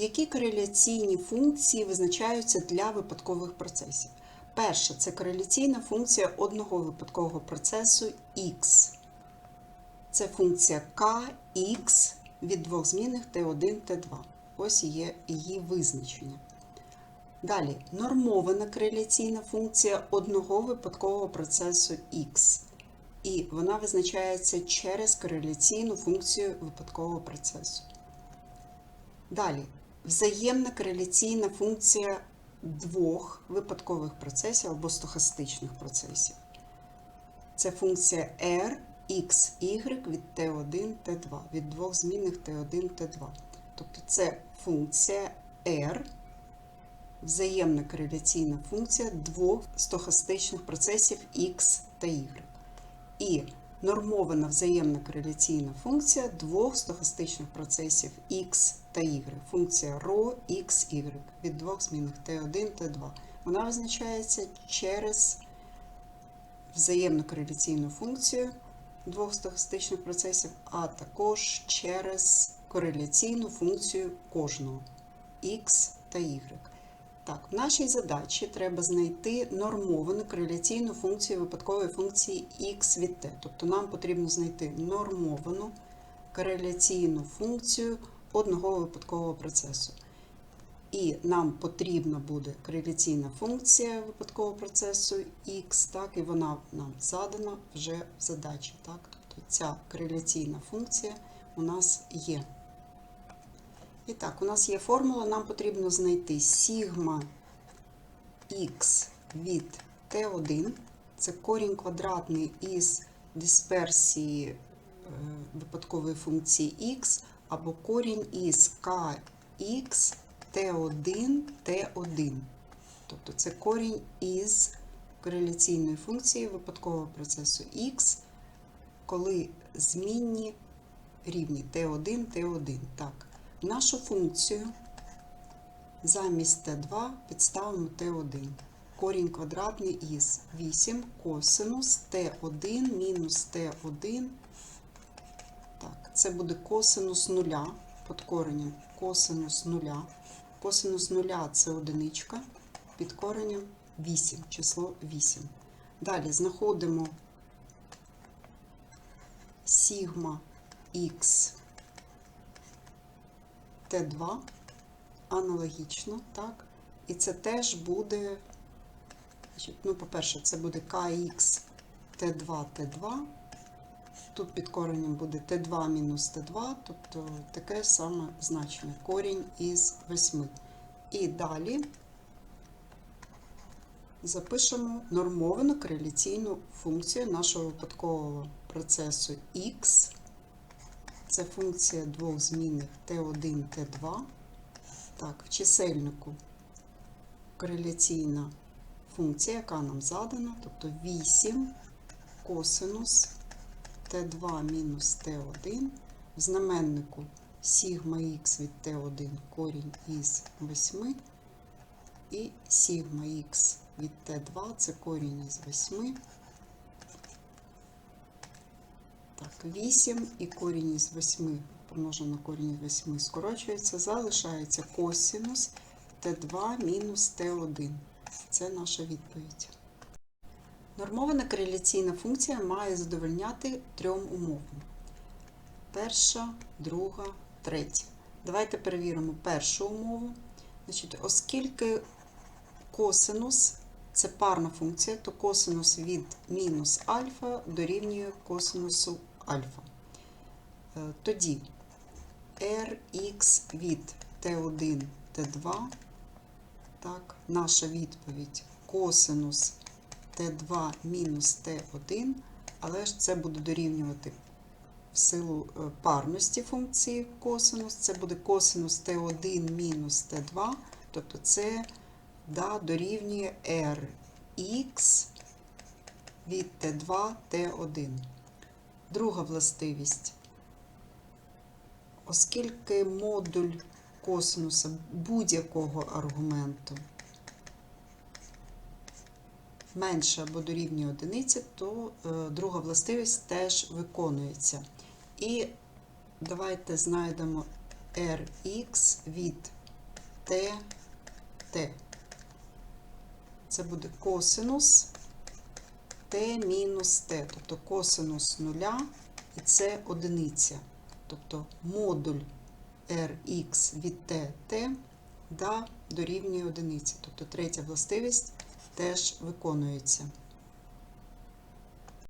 Які кореляційні функції визначаються для випадкових процесів? Перше це кореляційна функція одного випадкового процесу x. Це функція kx від двох змінних t1, t2. Ось є її визначення. Далі нормована кореляційна функція одного випадкового процесу x. І вона визначається через кореляційну функцію випадкового процесу. Далі взаємна кореляційна функція двох випадкових процесів або стохастичних процесів. Це функція r, x, y від t1, t2, від двох змінних t1, t2. Тобто це функція r, взаємна кореляційна функція двох стохастичних процесів x та y. І нормована взаємна кореляційна функція двох стохастичних процесів x та y. Функція ρ, x, y від двох змінних t1, t2. Вона визначається через взаємну кореляційну функцію двох стохастичних процесів, а також через кореляційну функцію кожного x та y. Так, в нашій задачі треба знайти нормовану кореляційну функцію випадкової функції x від t. Тобто нам потрібно знайти нормовану кореляційну функцію одного випадкового процесу. І нам потрібна буде кореляційна функція випадкового процесу x, так, і вона нам задана вже в задачі. Так? Тобто ця кореляційна функція у нас є. І так, у нас є формула, нам потрібно знайти сігма х від t1, це корінь квадратний із дисперсії е, випадкової функції x, або корінь із kx t1 t1. Тобто це корінь із кореляційної функції випадкового процесу x, коли змінні рівні t1 t1. Так. Нашу функцію замість t2 підставимо t1. Корінь квадратний із 8 косинус t1 мінус t1. Так, це буде косинус нуля під коренем косинус нуля. Косинус нуля це одиничка під коренем 8, число 8. Далі знаходимо сігма х Т2 аналогічно, так? І це теж буде, ну, по-перше, це буде КХ Т2 Т2. Тут під коренем буде Т2 мінус Т2, тобто таке саме значення корінь із 8. І далі запишемо нормовану кореляційну функцію нашого випадкового процесу Х. Це функція двох змінних Т1, Т2. Так, в чисельнику кореляційна функція, яка нам задана, тобто 8 косинус Т2 мінус Т1. В знаменнику сігма х від Т1 корінь із 8. І сігма х від Т2 це корінь із 8. Так, 8 і корінь із 8 помножено на корінь із 8 скорочується, залишається косинус Т2 мінус Т1. Це наша відповідь. Нормована кореляційна функція має задовольняти трьом умовам. Перша, друга, третя. Давайте перевіримо першу умову. Значить, Оскільки косинус це парна функція, то косинус від мінус альфа дорівнює косинусу альфа. Е, Тоді Rx від T1 T2, так, наша відповідь косинус Т2 мінус Т1, але ж це буде дорівнювати в силу е, парності функції косинус, це буде косинус Т1 мінус Т2, тобто це да, дорівнює Rx від Т2 Т1. Друга властивість. Оскільки модуль косинуса будь-якого аргументу менше або дорівнює одиниці, то е, друга властивість теж виконується. І давайте знайдемо Rx від Т, Т. Це буде косинус Т мінус t, тобто косинус нуля, і це одиниця. Тобто модуль Rx від t, t да, дорівнює одиниці. Тобто третя властивість теж виконується.